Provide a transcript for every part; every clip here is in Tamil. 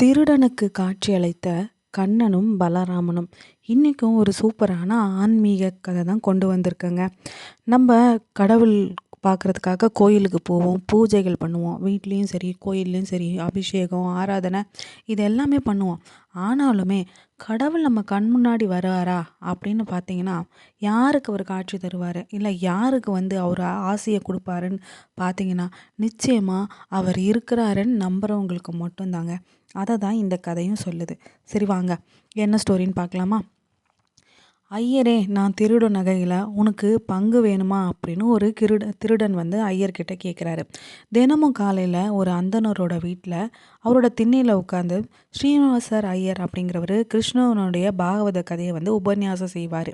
திருடனுக்கு காட்சியளித்த கண்ணனும் பலராமனும் இன்றைக்கும் ஒரு சூப்பரான ஆன்மீக கதை தான் கொண்டு வந்திருக்கேங்க. நம்ம கடவுள் பார்க்குறதுக்காக கோயிலுக்கு போவோம் பூஜைகள் பண்ணுவோம் வீட்லேயும் சரி கோயில்லையும் சரி அபிஷேகம் ஆராதனை இது எல்லாமே பண்ணுவோம். ஆனாலுமே கடவுள் நம்ம கண் முன்னாடி வருவாரா அப்படின்னு பார்த்தீங்கன்னா யாருக்கு அவர் காட்சி தருவார்? இல்லை யாருக்கு வந்து அவர் ஆசையை கொடுப்பாருன்னு பார்த்தீங்கன்னா நிச்சயமாக அவர் இருக்கிறாருன்னு நம்புகிறவங்களுக்கு மட்டும்தாங்க. அதை தான் இந்த கதையும் சொல்லுது. சரி வாங்க. என்ன ஸ்டோரின்னு பார்க்கலாமா? ஐயரே நான் திருட நகையில் உனக்கு பங்கு வேணுமா? அப்படின்னு ஒரு கிருட திருடன் வந்து ஐயர்கிட்ட கேட்குறாரு தினமும் காலையில் ஒரு அந்தனரோட வீட்டில் அவரோட திண்ணையில் உட்காந்து ஸ்ரீனிவாசர் ஐயர் அப்படிங்கிறவர் கிருஷ்ணவனுடைய பாகவத கதையை வந்து உபன்யாசம் செய்வார்.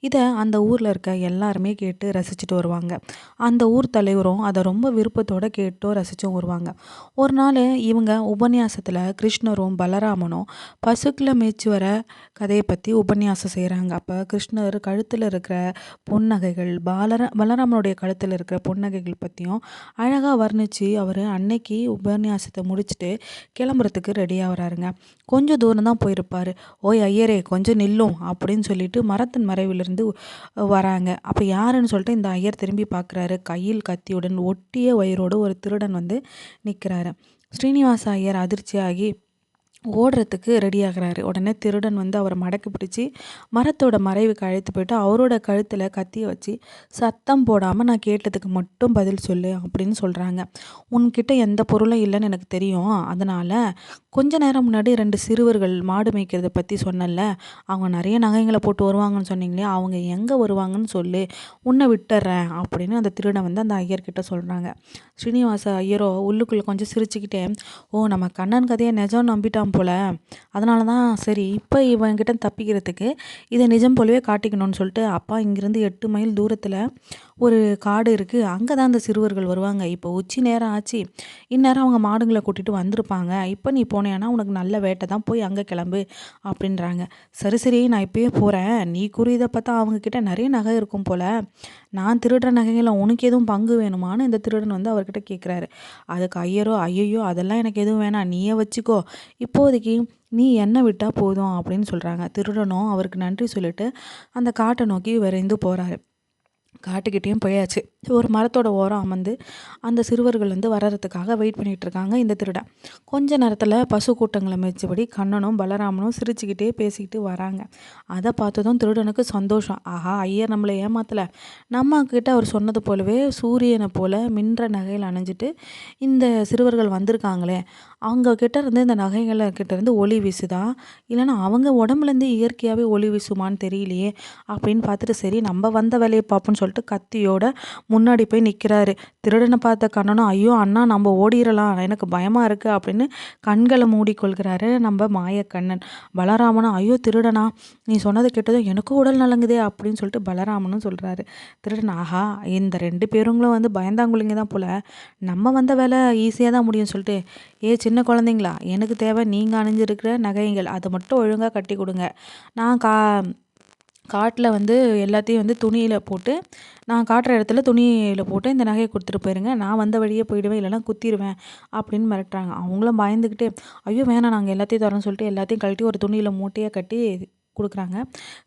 இதை அந்த ஊரில் இருக்க எல்லாருமே கேட்டு ரசிச்சுட்டு வருவாங்க. அந்த ஊர் தலைவரும் அதை ரொம்ப விருப்பத்தோடு கேட்டும் ரசித்தும் வருவாங்க. ஒரு நாள் இவங்க உபன்யாசத்தில் கிருஷ்ணரும் பலராமனும் பசுக்களை மேய்ச்சி வர கதையை பற்றி உபன்யாசம் செய்கிறாங்க அப்போ கிருஷ்ணர் கழுத்தில் இருக்கிற பொன்னகைகள் பாலர பலராமனுடைய கழுத்தில் இருக்கிற பொன்னகைகள் பற்றியும் அழகாக வர்ணித்து அவர் அன்னைக்கு உபன்யாசத்தை முடிச்சுட்டு கிளம்புறதுக்கு ரெடி ஆகிறாருங்க கொஞ்சம் தூரம் தான் போயிருப்பார். ஓய் ஐயரே கொஞ்சம் நில்லும் அப்படின்னு சொல்லிட்டு மரத்தின் மறைவிலிருந்து வராங்க. அப்போ யாருன்னு சொல்லிட்டு இந்த ஐயர் திரும்பி பார்க்குறாரு கையில் கத்தியுடன் ஒட்டிய வயிறோடு ஒரு திருடன் வந்து நிற்கிறாரு ஸ்ரீனிவாச ஐயர் அதிர்ச்சியாகி ஓடுறதுக்கு ரெடி ஆகிறாரு. உடனே திருடன் வந்து அவரை மடக்கு பிடிச்சி மரத்தோட மறைவுக்கு அழைத்து போயிட்டு அவரோட கழுத்தில் கத்தியை வச்சு சத்தம் போடாமல் நான் கேட்டதுக்கு மட்டும் பதில் சொல்லு அப்படின்னு சொல்கிறாங்க உன்கிட்ட எந்த பொருளும் இல்லைன்னு எனக்கு தெரியும். அதனால் கொஞ்ச நேரம் முன்னாடி ரெண்டு சிறுவர்கள் மாடு மேய்க்கிறத பற்றி சொன்னல அவங்க நிறைய நகைங்களை போட்டு வருவாங்கன்னு சொன்னீங்களே அவங்க எங்கே வருவாங்கன்னு சொல்லு. உன்னை விட்டுறேன் அப்படின்னு அந்த திருடன் வந்து அந்த ஐயர்கிட்ட சொல்கிறாங்க ஸ்ரீனிவாச ஐயரோ உள்ளுக்குள்ளே கொஞ்சம் சிரிச்சுக்கிட்டே ஓ நம்ம கண்ணன் கதையை நிஜம் நம்பிட்டான் போல். அதனால தான் சரி இப்போ இவன்கிட்ட தப்பிக்கிறதுக்கு இதை நிஜம் போலவே காட்டிக்கணும்னு சொல்லிட்டு அப்பா இங்கேருந்து எட்டு மைல் தூரத்தில் ஒரு காடு இருக்குது அங்கே தான் அந்த சிறுவர்கள் வருவாங்க. இப்போ உச்சி நேரம் ஆச்சு. இந்நேரம் அவங்க மாடுங்களை கூட்டிகிட்டு வந்திருப்பாங்க. இப்போ நீ போனேன்னா உனக்கு நல்ல வேட்டை தான். போய் அங்கே கிளம்பு அப்படின்றாங்க. சரி சரி நான் இப்போயே போகிறேன் நீ குறியதை பார்த்தா அவங்கக்கிட்ட நிறைய நகை இருக்கும் போல். நான் திருடுற நகைகளை உனக்கு எதுவும் பங்கு வேணுமான்னு இந்த திருடன் வந்து அவர்கிட்ட கேட்குறாரு அதுக்கு ஐயரோ ஐயோ அதெல்லாம் எனக்கு எதுவும் வேணாம். நீயே வச்சுக்கோ. இப்போதைக்கு நீ என்ன விட்டால் போதும் அப்படின்னு சொல்கிறாங்க திருடனும் அவருக்கு நன்றி சொல்லிட்டு அந்த காட்டை நோக்கி விரைந்து போகிறாரு காட்டுக்கிட்டேயும் போயாச்சு. ஒரு மரத்தோட ஓரம் அமர்ந்து அந்த சிறுவர்கள் வந்து வர்றதுக்காக வெயிட் பண்ணிகிட்டு இருக்காங்க இந்த திருடன் கொஞ்ச நேரத்தில் பசு கூட்டங்களை மேய்ச்சபடி கண்ணனும் பலராமனும் சிரிச்சுக்கிட்டே பேசிக்கிட்டு வராங்க. அதை பார்த்ததும் திருடனுக்கு சந்தோஷம். ஆஹா ஐயர் நம்மளை ஏமாத்தலை. நம்ம கிட்ட அவர் சொன்னது போலவே சூரியனை போல மின்ற நகையில் அணைஞ்சிட்டு இந்த சிறுவர்கள் வந்திருக்காங்களே. அவங்கக்கிட்ட இருந்து இந்த நகைகள்கிட்ட இருந்து ஒளி வீசுதா? இல்லைன்னா அவங்க உடம்புலேருந்து இயற்கையாகவே ஒளி வீசுமான்னு தெரியலையே. அப்படின்னு பார்த்துட்டு சரி நம்ம வந்த வேலையை பார்ப்போம்னு சொல்லிட்டு கத்தியோட முன்னாடி போய் நிற்கிறாரு திருடனை பார்த்த கண்ணனும் ஐயோ அண்ணா நம்ம ஓடிடலாம் எனக்கு பயமாக இருக்குது அப்படின்னு கண்களை மூடிக்கொள்கிறாரு நம்ம மாயக்கண்ணன். பலராமனும் ஐயோ திருடனா நீ சொன்னது கேட்டதும் எனக்கும் உடல் நலங்குதே அப்படின்னு சொல்லிட்டு பலராமனும் சொல்கிறாரு திருடன் ஆஹா இந்த ரெண்டு பேருங்களும் வந்து பயந்தாங்குழிங்க தான் போல். நம்ம வந்த வேலை ஈஸியாக தான் முடியும்னு சொல்லிட்டு ஏ சின்ன குழந்தைங்களா எனக்கு தேவை நீங்கள் அணிஞ்சிருக்கிற நகைகள் அதை மட்டும் ஒழுங்காக கட்டி கொடுங்க. நான் கா காட்டில் வந்து எல்லாத்தையும் வந்து துணியில் போட்டு நான் காட்டுற இடத்துல துணியில் போட்டு இந்த நகையை கொடுத்துட்டு போயிருங்க. நான் வந்த வழியே போயிடுவேன் இல்லைனா குத்திடுவேன் அப்படின்னு மிரட்டுறாங்க. அவங்களும் பயந்துக்கிட்டே ஐயோ வேணாம் நாங்கள் எல்லாத்தையும் தரோன்னு சொல்லிட்டு எல்லாத்தையும் கழட்டி ஒரு துணியில் மூட்டையாக கட்டி கொடுக்குறாங்க.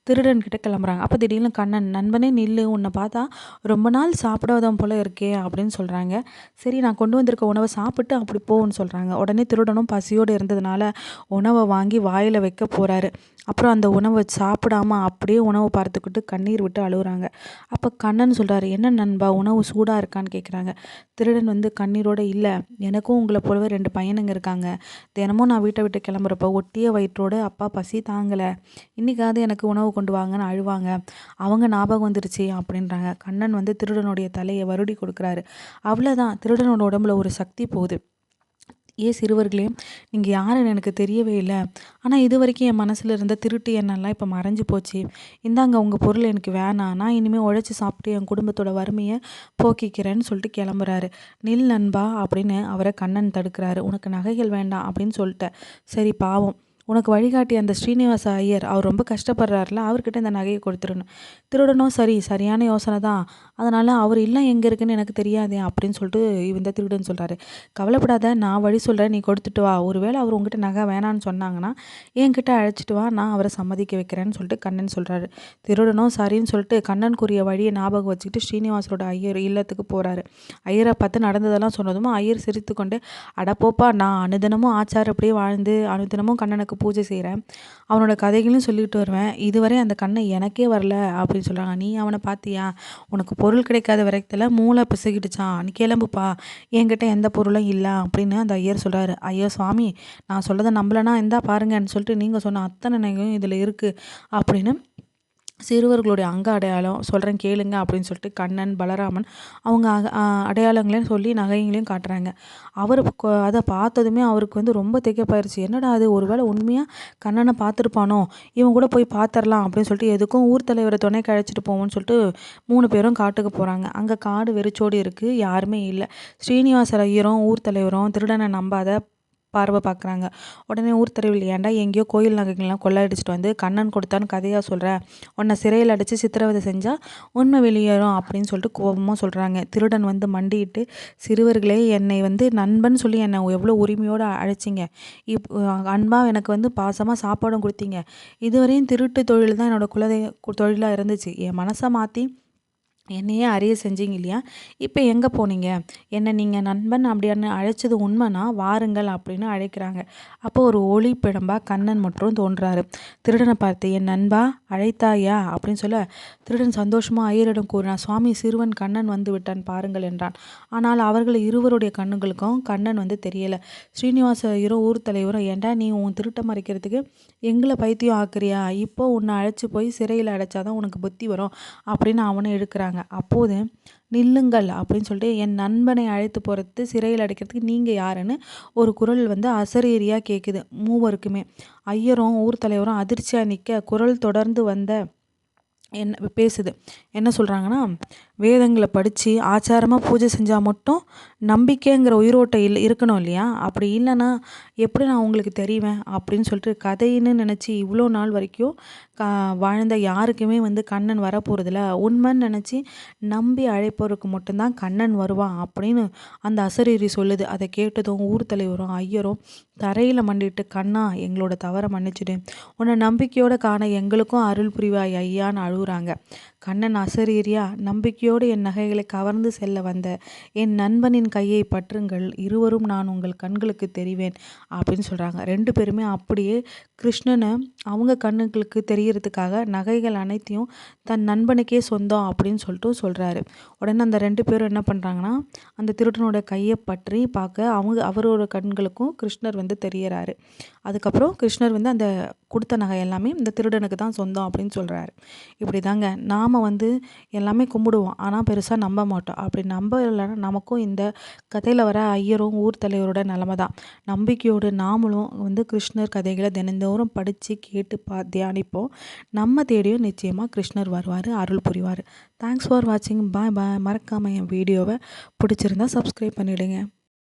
திருடன் கிட்ட கிளம்புறாங்க. அப்போ திடீர்னு கண்ணன் நண்பனே நில்லு. உன்னை பார்த்தா ரொம்ப நாள் சாப்பிடாதவன் போல் இருக்கே அப்படின்னு சொல்கிறாங்க சரி நான் கொண்டு வந்திருக்க உணவை சாப்பிட்டு அப்படி போன்னு சொல்கிறாங்க உடனே திருடனும் பசியோடு இருந்ததுனால உணவை வாங்கி வாயில் வைக்க போகிறாரு அப்புறம் அந்த உணவை சாப்பிடாம அப்படியே உணவு பார்த்துக்கிட்டு கண்ணீர் விட்டு அழுகுறாங்க. அப்போ கண்ணன் சொல்கிறாரு என்ன நண்பா உணவு சூடாக இருக்கான்னு கேட்குறாங்க திருடன் வந்து கண்ணீரோடு இல்லை எனக்கும் உங்களை போலவே ரெண்டு பையனுங்க இருக்காங்க. தினமும் நான் வீட்டை விட்டு கிளம்புறப்ப ஒட்டிய வயிற்றோடு அப்பா பசி தாங்கலை. இன்றைக்காவது எனக்கு உணவு கொண்டு வாங்கன்னு அழுவாங்க. அவங்க ஞாபகம் வந்துருச்சு அப்படின்றாங்க. கண்ணன் வந்து திருடனுடைய தலையை வருடி கொடுக்குறாரு. அவ்வளோதான் திருடனோட உடம்புல ஒரு சக்தி போகுது. ஏ சிறுவர்களே நீங்கள் யாருன்னு எனக்கு தெரியவே இல்லை. ஆனால் இது வரைக்கும் என் மனசில் இருந்த திருட்டு எண்ணெல்லாம் இப்போ மறைஞ்சு போச்சு. இந்தாங்க உங்கள் பொருள் எனக்கு வேணாம். நான் இனிமேல் உழைச்சி சாப்பிட்டு என் குடும்பத்தோட வறுமையை போக்கிக்கிறேன்னு சொல்லிட்டு கிளம்புறாரு. நில் நண்பா அப்படின்னு அவரை கண்ணன் தடுக்கிறாரு. உனக்கு நகைகள் வேண்டாம் அப்படின்னு சொல்லிட்டேன். சரி பாவம். உனக்கு வழிகாட்டி அந்த ஸ்ரீனிவாச ஐயர் அவர் ரொம்ப கஷ்டப்படுறாருல அவர்கிட்ட இந்த நகையை கொடுத்துடணும். திருடனும் சரி சரியான யோசனை தான். அதனால் அவர் இல்லை எங்கே இருக்குன்னு எனக்கு தெரியாதே அப்படின்னு சொல்லிட்டு இந்த திருடன் சொல்கிறாரு கவலைப்படாத நான் வழி சொல்கிறேன் நீ கொடுத்துட்டு வா. ஒருவேளை அவர் உங்ககிட்ட நகை வேணான்னு சொன்னாங்கன்னா என்கிட்ட அழைச்சிட்டு வா நான் அவரை சம்மதிக்க வைக்கிறேன்னு சொல்லிட்டு கண்ணன் சொல்கிறாரு திருடனும் சரின்னு சொல்லிட்டு கண்ணனுக்குரிய வழியை ஞாபகம் வச்சுக்கிட்டு ஸ்ரீனிவாசரோட ஐயர் இல்லத்துக்கு போகிறாரு ஐயரை பார்த்து நடந்ததெல்லாம் சொன்னதும் ஐயர் சிரித்து கொண்டு அடப்போப்பா நான் அனுதினமும் ஆச்சார் அப்படியே வாழ்ந்து அனுதினமும் கண்ணனுக்கு பூஜை செய்கிறேன் அவனோட கதைகளையும் சொல்லிட்டு வருவேன். இதுவரை அந்த கண்ணை எனக்கே வரல அப்படின்னு சொல்கிறாங்க நீ அவனை பார்த்தியா உனக்கு பொருள் கிடைக்காத விரக்தியில் மூளை பிசகிடுச்சான். நீ கிளம்புப்பா. என்கிட்ட எந்த பொருளும் இல்லை அப்படின்னு அந்த ஐயர் சொல்கிறாரு ஐயோ சுவாமி நான் சொல்லதை நம்பலைன்னா இந்தா பாருங்கன்னு சொல்லிட்டு நீங்கள் சொன்ன அத்தனை நகையும் இதில் இருக்குது அப்படின்னு சிறுவர்களுடைய அங்க அடையாளம் சொல்கிறேன் கேளுங்க அப்படின்னு சொல்லிட்டு கண்ணன் பலராமன் அவங்க அடையாளங்களையும் சொல்லி நகைங்களையும் காட்டுறாங்க. அவர் அதை பார்த்ததுமே அவருக்கு வந்து ரொம்ப திகைப்பாயிருச்சு. என்னடா அது ஒரு வேளை உண்மையாக கண்ணனை பார்த்துருப்பானோ? இவன் கூட போய் பார்த்துடலாம் அப்படின்னு சொல்லிட்டு எதுக்கும் ஊர் தலைவரை துணை கழிச்சிட்டு போவோம்னு சொல்லிட்டு மூணு பேரும் காட்டுக்கு போகிறாங்க அங்கே காடு வெறிச்சோடி இருக்குது யாருமே இல்லை. ஸ்ரீனிவாச ஐயரும் ஊர் தலைவரும் திருடனை நம்பாத பார்வை பார்க்குறாங்க. உடனே ஊர் தெருவில் ஏன்டா எங்கேயோ கோயில் நகைகள்லாம் கொள்ளையடிச்சிட்டு வந்து கண்ணன் கொடுத்தான்னு கதையாக சொல்கிறேன் உன்னை சிறையில் அடித்து சித்திரவதை செஞ்சால் உண்மை வெளியேறும் அப்படின்னு சொல்லிட்டு கோபமாக சொல்கிறாங்க திருடன் வந்து மண்டிட்டு சிறுவர்களே என்னை வந்து நண்பன் சொல்லி என்னை எவ்வளோ உரிமையோடு அழைச்சிங்க. இப் அன்பாக எனக்கு வந்து பாசமாக சாப்பாடும் கொடுத்தீங்க. இதுவரையும் திருட்டு தொழில் தான் என்னோடய குலதெய் தொழிலாக இருந்துச்சு. என் மனசை மாற்றி என்னையே அறிய செஞ்சீங்க இல்லையா? இப்போ எங்கே போனீங்க? என்னை நீங்கள் நண்பன் அப்படியான அழைச்சது உண்மைனா வாருங்கள் அப்படின்னு அழைக்கிறாங்க. அப்போ ஒரு ஒளி பிழம்பா கண்ணன் மற்றும் தோன்றாரு. திருடனை பார்த்து என் நண்பா அழைத்தாயா? அப்படின்னு சொல்ல திருடன் சந்தோஷமாக ஐயரிடம் கூறினான் சுவாமி சிறுவன் கண்ணன் வந்து விட்டான் பாருங்கள் என்றான். ஆனால் அவர்கள் இருவருடைய கண்ணுங்களுக்கும் கண்ணன் வந்து தெரியலை. ஸ்ரீனிவாச ஐயரும் ஊர் தலைவரும் ஏண்டா நீ உன் திருட்டம் மறைக்கிறதுக்கு எங்களை பைத்தியம் ஆக்குறியா? இப்போ உன்னை அழைச்சி போய் சிறையில் அடைச்சாதான் உனக்கு புத்தி வரும் அப்படின்னு அவனை எடுக்கிறாங்க சொல்கிறாங்க அப்போது நில்லுங்கள் அப்படின்னு சொல்லிட்டு என் நண்பனை அழைத்து போகிறது சிறையில் அடைக்கிறதுக்கு நீங்கள் யாருன்னு ஒரு குரல் வந்து அசரீரியாக கேட்குது மூவருக்குமே. ஐயரும் ஊர் தலைவரும் அதிர்ச்சியாக நிற்க குரல் தொடர்ந்து வந்த என்ன பேசுது. என்ன சொல்கிறாங்கன்னா வேதங்களை படித்து ஆச்சாரமாக பூஜை செஞ்சால் மட்டும் நம்பிக்கைங்கிற உயிரோட்டை இல்லை இருக்கணும் இல்லையா? அப்படி இல்லைன்னா எப்படி நான் உங்களுக்கு தெரிவேன் அப்படின்னு சொல்லிட்டு கதைன்னு நினச்சி இவ்வளோ நாள் வரைக்கும் கா வாழ்ந்த யாருக்குமே வந்து கண்ணன் வரப்போகிறதில்ல உண்மைன்னு நினச்சி நம்பி அழைப்பவருக்கு மட்டும்தான் கண்ணன் வருவான் அப்படின்னு அந்த அசரீரி சொல்லுது. அதை கேட்டதும் ஊர் தலைவரும் ஐயரும் தரையில் மண்டிட்டு கண்ணா எங்களோட தவறை மன்னிச்சிடு. உன்னை நம்பிக்கையோடு காண எங்களுக்கும் அருள் புரிவாய் ஐயான்னு அழுகுறாங்க. கண்ணன் அசரீரியா நம்பிக்கையோடு என் நகைகளை கவர்ந்து செல்ல வந்த என் நண்பனின் கையை பற்றுங்கள் இருவரும் நான் உங்கள் கண்களுக்கு தெரிவேன் அப்படின்னு சொல்கிறாங்க ரெண்டு பேருமே அப்படியே கிருஷ்ணனை அவங்க கண்ணுகளுக்கு தெரிகிறதுக்காக நகைகள் அனைத்தையும் தன் நண்பனுக்கே சொந்தம் அப்படின்னு சொல்லிட்டு சொல்கிறாரு உடனே அந்த ரெண்டு பேரும் என்ன பண்ணுறாங்கன்னா அந்த திருடனோட கையை பற்றி பார்க்க அவங்க அவரோட கண்களுக்கும் கிருஷ்ணர் வந்து தெரிகிறாரு அதுக்கப்புறம் கிருஷ்ணர் வந்து அந்த கொடுத்த நகை எல்லாமே இந்த திருடனுக்கு தான் சொந்தம் அப்படின்னு சொல்கிறாரு இப்படி தாங்க நாம் வந்து எல்லாமே கும்பிடுவோம். ஆனால் பெருசாக நம்ப மாட்டோம். அப்படி நம்ப இல்லைன்னா நமக்கும் இந்த கதையில் வர ஐயரும் ஊர் தலைவரோட நிலமை தான். நம்பிக்கையோடு நாமளும் வந்து கிருஷ்ணர் கதைகளை தினந்தோறும் படித்து கேட்டு பா தியானிப்போம். நம்ம தேடியும் நிச்சயமாக கிருஷ்ணர் வருவார் அருள் புரிவார். தேங்க்ஸ் ஃபார் வாட்சிங் பாய் பாய் மறக்காமல் என் வீடியோவை பிடிச்சிருந்தா சப்ஸ்கிரைப் பண்ணிவிடுங்க